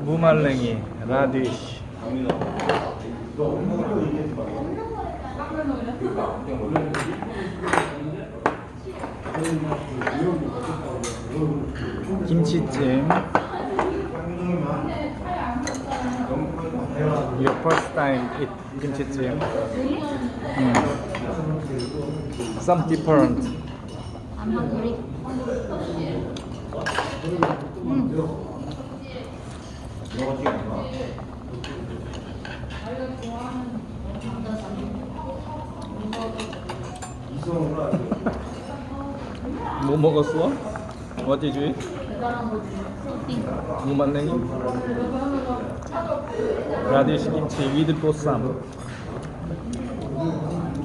무말랭이, 라디쉬. 김치찜. Your first time eat 김치찜. 음. Some different. I'm hungry. 뭐 먹었어? What did you eat? Something. 무말랭이? 라디시 김치 위드 보쌈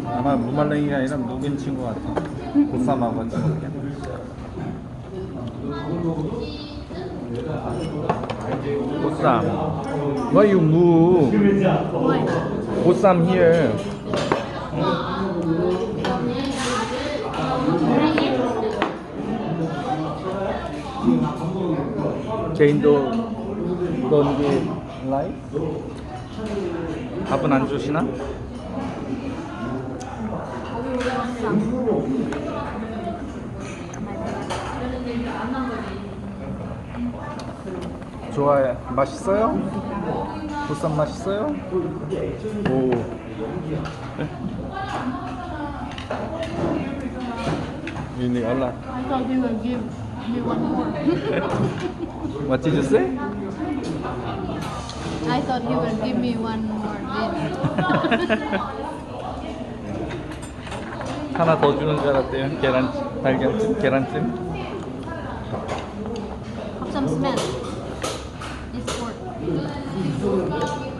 아마 무말랭이가 아니라 무김치인 것 같아 보쌈하고 같이 먹게 보쌈 Why you move? 보쌈 here 제인도 넌게 라이? 밥은 안 주시나? 좋아해. 맛있어요? 보쌈 맛있어요? 오. 윤이 올라. I thought you would give me one more. What did you say? I thought you would give me one more dish. 하나 더 주는 줄 알았대요. 계란, 달걀찜, 계란찜. Have some smell. It's pork. What do you think?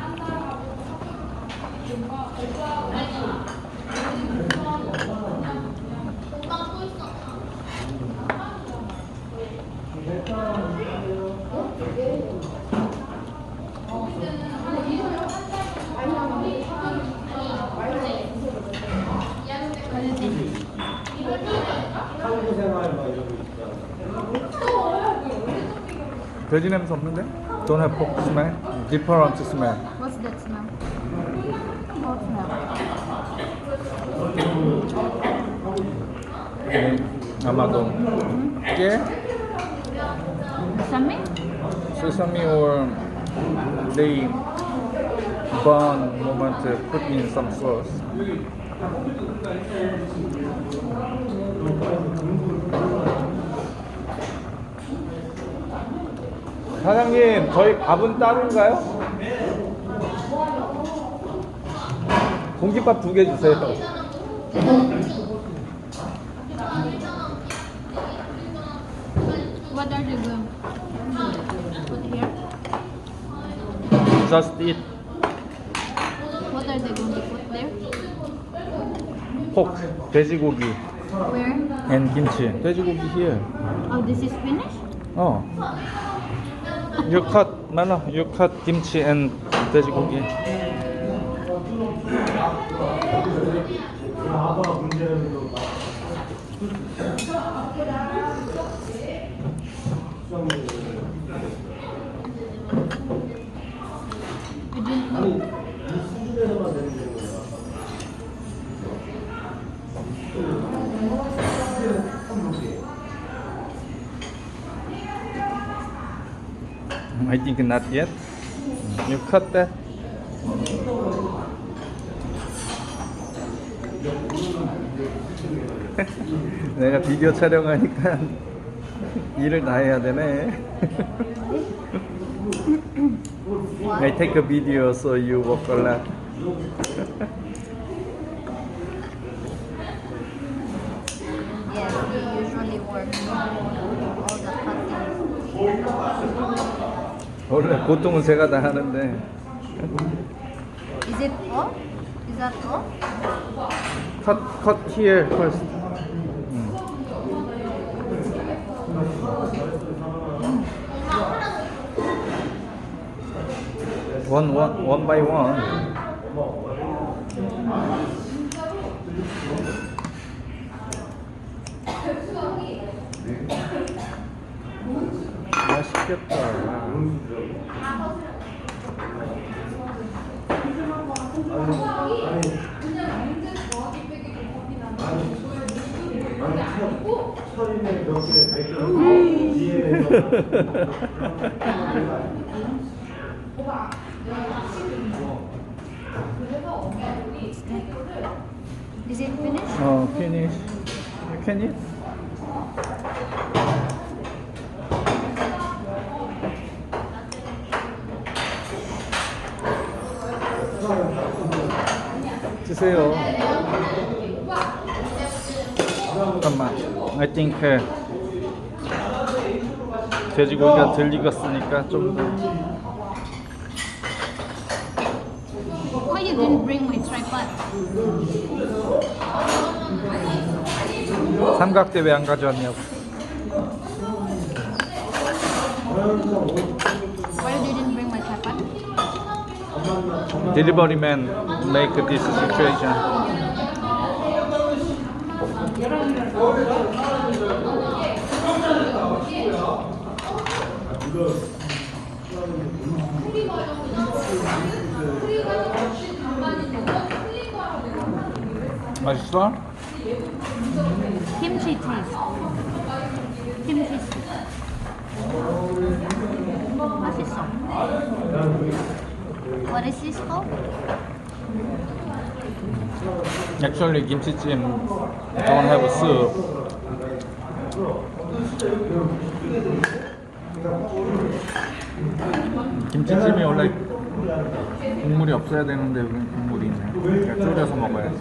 돼지 냄새 없는데? Don't have pork smell? Different smell. What smell? 음, 아마도 깨? Sesame? sesame or they burn moment to put in some sauce. 사장님, 저희 밥은 따로인가요? 공깃밥 두 개 주세요. What are they going to put here? Just eat What are they going to put there? pork, 돼지고기 Where? and 김치. 돼지고기 here. Oh, this is finished? 어. You cut, 말라. You cut 김치 and 돼지고기. You didn't know. I think not yet. You cut that. 내가 비디오 촬영하니까 일을 다 해야 되네. I take a video so you work a lot. Yes, we usually work all the cuttings. 원래 보통은 제가 다 하는데 Is it all? Is that all? cut cut here first. 원, 원, 원 바이 원. 맛있겠다. 음. Is it finished? 어, finish. Can you? 드세요. 잠깐만. I think uh, 돼지고기가 덜 익었으니까 좀 더. Why you didn't bring my tripod? 삼각대 왜 안 가져왔냐고. Why you didn't bring my tripod? Delivery man make this situation. 맛있어? Kimchi taste. Kimchi taste. 맛있어. What is this called? Actually, 김치찜 don't have soup. 김치찜이 원래 국물이 없어야 되는데 여기 국물이 있네. 그러니까 졸여서 먹어야지.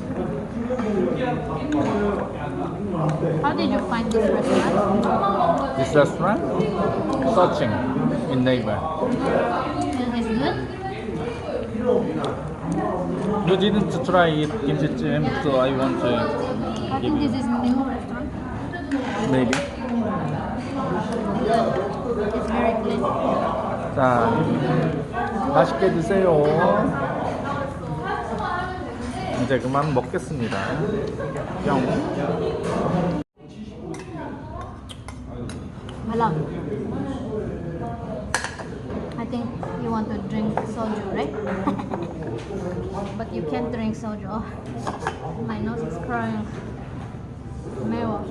How did you find this restaurant? This restaurant? Searching in neighbor. Is it good? You didn't try it 김치찜, so I want to I think this is new restaurant. maybe. It's very clean. 자, 맛있게 드세요. 이제 그만 먹겠습니다. 뿅. Malam. I think you want to drink soju, right? but you can't drink soju. Oh, my nose is crying. 매워.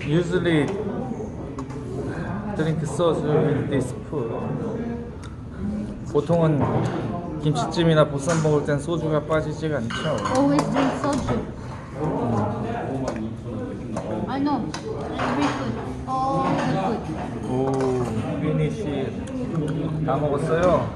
Usually drink soju with this food. 보통은 김치찜이나 보쌈 먹을 땐 소주가 빠지지가 않죠. Always drink soju. I know. Every food. All the food. 오, 피니시 다 먹었어요.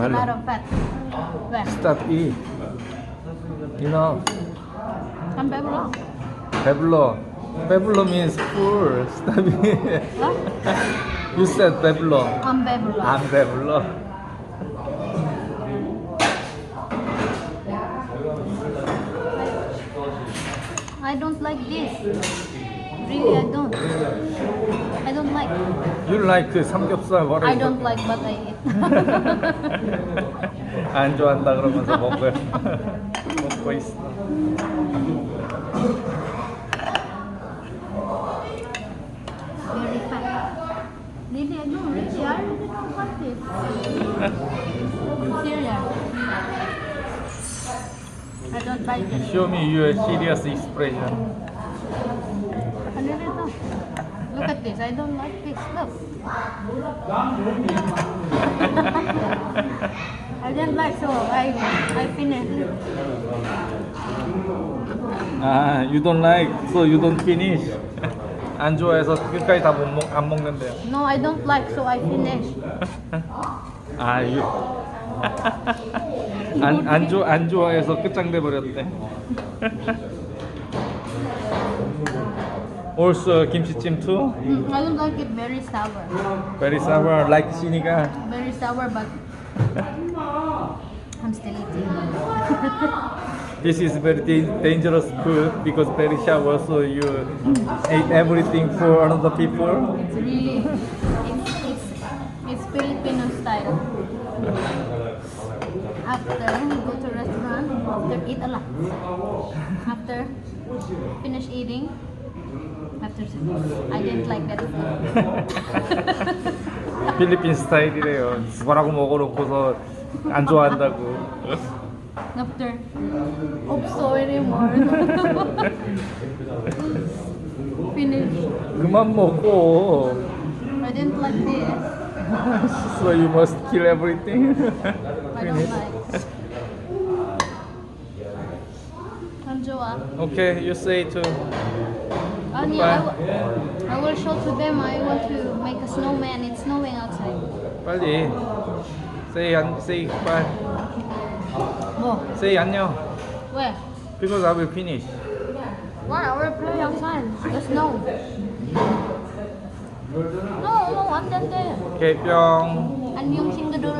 There's a Malam. lot of fat. Where? Stop eat. You know, I'm 배불러. 배불러. 배불러 means full. Stop eat. What? You said 배불러. I'm 배불러. 안 배불러. I don't like this. Really, I don't. I don't like. You like 그 삼겹살 what I is don't it? like, but I eat. 안 좋아한다 그러면서 먹어. 먹고 있어. Very fat. Really, I don't. Really, I really don't like this. Serious. I don't like it. Show me your serious expression. I really don't. Look at this. I don't like this. Look. I didn't like, so I I finished. 아, you don't like, so you don't finish. 안 좋아해서 끝까지 다 못 먹, 안 먹는데요. No, I don't like, so I finished. 아, you. 안, 안, 좋아, 안 좋아해서 끝장내 버렸대. Also kimchi jjigae too? Mm, I don't like it very sour. Very sour, like sinigang. Very sour, but I'm still eating. this is very dangerous food because very sour, so you eat everything for another people. It's really, it's, it's, it's Filipino style. After we go to restaurant, after eat a lot. After finish eating, after I didn't like that. 필리핀 스타일이래요. 죽어라고 먹어놓고서 안 좋아한다고. after 없어 anymore. finish. 그만 먹고. I didn't like this. So you must kill everything. I don't like. 안 좋아. okay, you say to. 아니, I, will- I will show to them. I want to make a snowman. It's snowing outside. 빨리. Say 안, say bye. 뭐? Say 안녕. 왜? Because I will finish. Why? I will play outside. The snow. No, no, 안 된대. Okay, 뿅. 안녕 친구들.